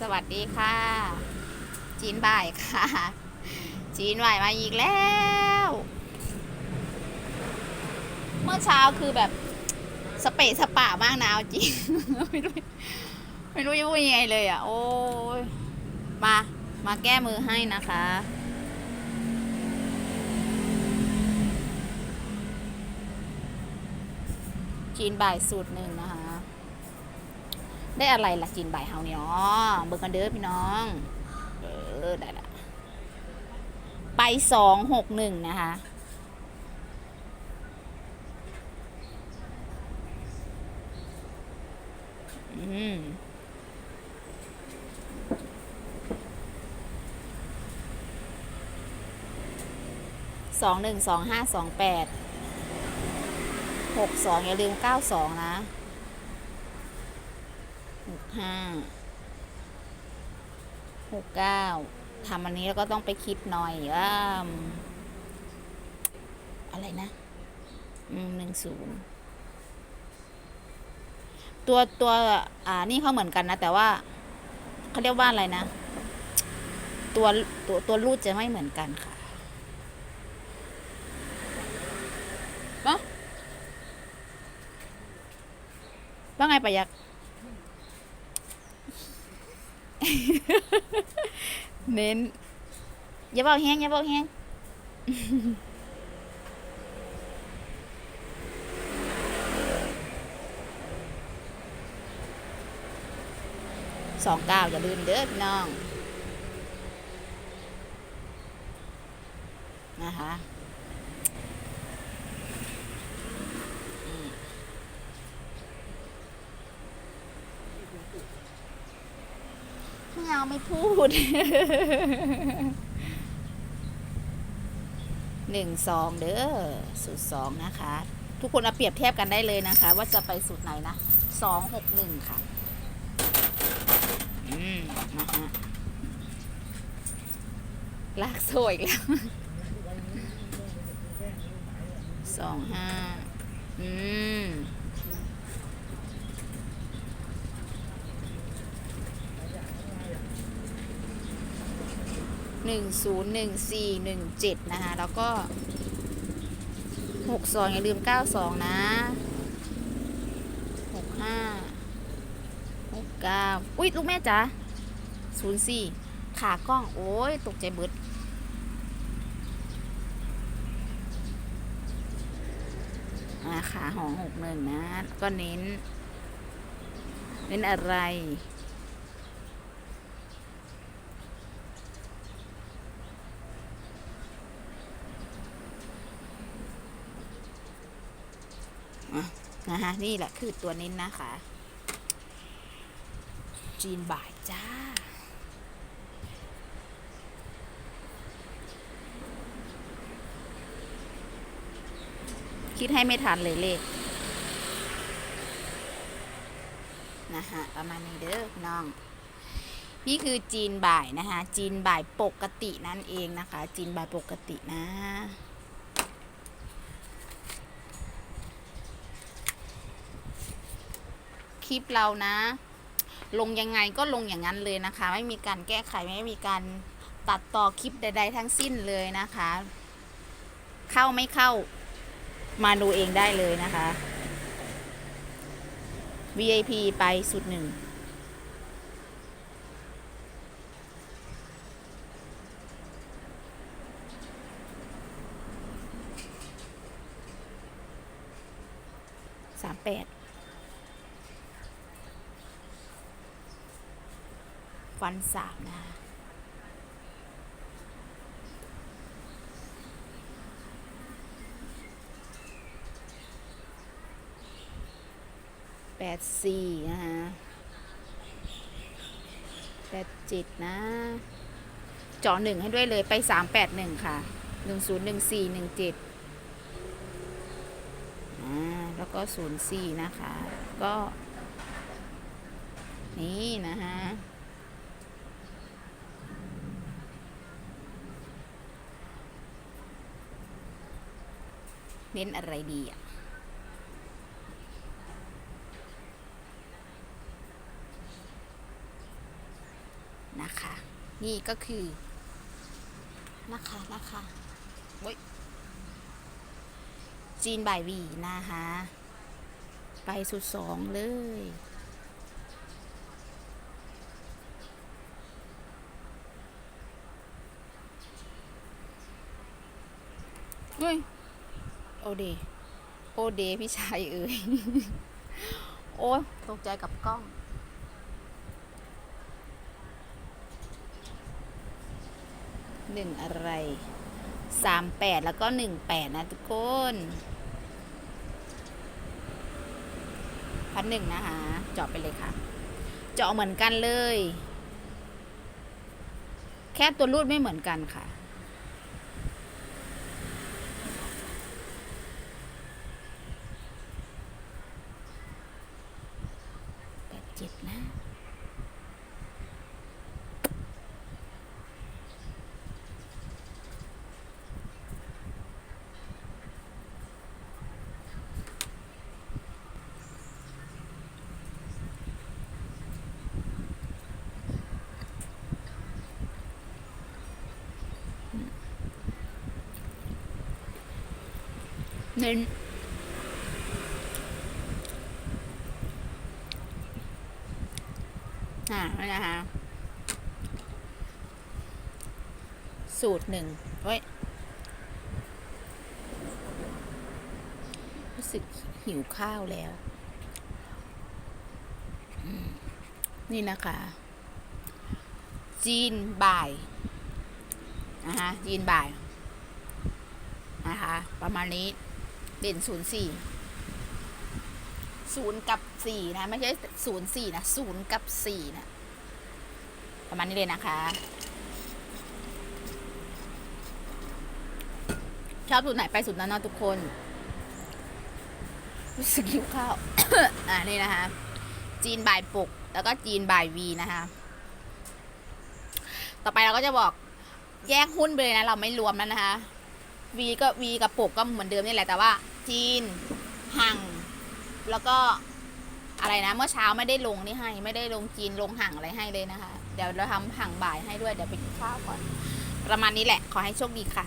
สวัสดีค่ะ จีนบ่ายค่ะ จีนบ่ายมาอีกแล้ว เมื่อเช้าคือแบบสเปะสปะมากนะเอาจริงไม่รู้ไม่รู้จะพูดยังไงเลยอะ โอ้ยมา มาแก้มือให้นะคะ จีนบ่ายสูตรหนึ่งนะคะ ได้อะไรล่ะจีนบ่ายเฮาเนี่ยอ๋อเบิกกันเด้อพี่น้อง เออได้ละไปสองหกหนึ่งนะคะอืมสองหนึ่งสองห้าสองแปดหกสองอย่าลืมเก้าสองนะ หกห้าหกเก้าทำอันนี้แล้วก็ต้องไปคิดหน่อยว่าอะไรนะหนึ่งศูนย์ตัวตัว อ่า นี่เขาเหมือนกันนะ แต่ว่าเขาเรียกว่าอะไรนะ ตัวตัวตัวรูดจะไม่เหมือนกันค่ะเนาะว่าไงประยักษ์ เน้น อย่าเบาแห้งอย่าเบาแห้งสองเก้าอย่าลืมเด้อพี่น้อง นะคะอืมไม่ เอาไม่พูดหนึ่งสองเด้อสูตรสองนะคะ ทุกคนเอาเปรียบเทียบกันได้เลยนะคะ ว่าจะไปสูตรไหนนะสองหกหนึ่งค่ะ อืมนะฮะลากโซ่อีกแล้วสองห้าอืม หนึ่งศูนย์หนึ่งสี่หนึ่งเจ็ดนะคะ แล้วก็หกสองอย่าลืมเก้าสองนะหกห้าหกเก้าอุ้ยลูกแม่จ๋าศูนย์สี่ขากล้อง โอ้ย ตกใจเบิดขาหองหกหนึ่งนะ ก็เน้น เน้นอะไร นะคะนี่แหละคือตัวเน้นนะคะ จีนบ่ายจ้า คิดให้ไม่ทันเลยเลขนะคะประมาณนี้เด้อน้อง นี่คือจีนบ่ายนะคะ จีนบ่ายปกตินั่นเองนะคะ จีนบ่ายปกตินะ คลิปเรานะ ลงยังไงก็ลงอย่างนั้นเลยนะคะ ไม่มีการแก้ไขไม่มีการตัดต่อคลิปใด ๆ ทั้งสิ้นเลยนะคะ เข้าไม่เข้ามาดูเองได้เลยนะคะ VIP ไปสุดหนึ่งสามแปด ฟันสามนะแปดสี่นะคะแปดเจ็ดนะจาะหนึ่งให้ด้วยเลยไปสามแปดหนึ่งค่ะหนึ่งศูนย์หนึ่งสี่หนึ่งเจ็ดอ่าแล้วก็ศูนย์สี่นะคะ ก็ นี่นะฮะ เน้นอะไรดีอะนะคะ นี่ก็คือนะคะนะคะโอ้ยจีนบ่ายวีนะคะไปสุดสองเลยเฮ้ย โอเด โอเด พี่ชายเอ่ย โอ้ตกใจกับกล้อง หนึ่งอะไร สามแปดแล้วก็หนึ่งแปดนะทุกคนพันหนึ่งนะคะเจาะไปเลยค่ะ เจาะเหมือนกันเลย แค่ตัวรูดไม่เหมือนกันค่ะ แปดเจ็ดนะเน้น อ่านี่นะคะ สูตรหนึ่งเฮ้ยรู้สึกหิวข้าวแล้ว นี่นะคะ จีนบ่ายนะคะจีนบ่าย นะคะ ประมาณนี้ เด่นศูนย์สี่ ศูนย์กับสี่นะ ไม่ใช่ศูนย์สี่นะศูนย์กับสี่นะ ประมาณนี้เลยนะคะ ชอบสูตรไหนไปสูตรนั้นนะทุกคน รู้สึกหิวข้าว อ่านี่นะคะ จีนบ่ายปก แล้วก็จีนบ่ายวีนะคะ ต่อไปเราก็จะบอกแยกหุ้นไปเลยนะ เราไม่รวมแล้วนะคะวีก็วีกับปกก็เหมือนเดิมนี่แหละแต่ว่า จีนห่าง แล้วก็อะไรนะเมื่อเช้าไม่ได้ลงนี่ให้ ไม่ได้ลงจีนลงห่างอะไรให้เลยนะคะ เดี๋ยวเราทำห่างบ่ายให้ด้วยเดี๋ยวไปกินข้าวก่อน ประมาณนี้แหละขอให้โชคดีค่ะ